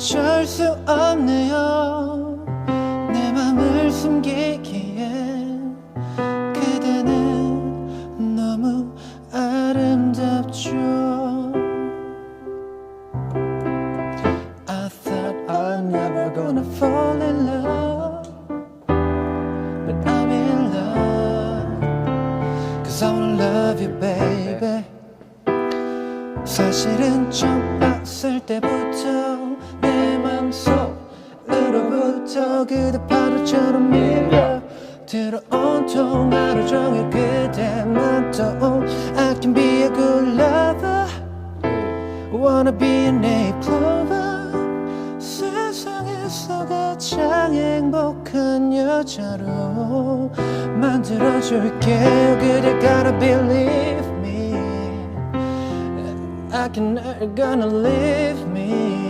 어쩔 수 없네요 내 맘을 숨기기에 그대는 너무 아름답죠 I thought I'm never gonna fall in love But I'm in love Cause I wanna love you baby 사실은 처음 봤을 때부터 그대 파도처럼 밀려 들어 온 통 하루 종일 그대만 떠온 I can be a good lover Wanna be an A-Plover 세상에서 가장 행복한 여자로 만들어줄게요 그대 gotta believe me I can never gonna leave me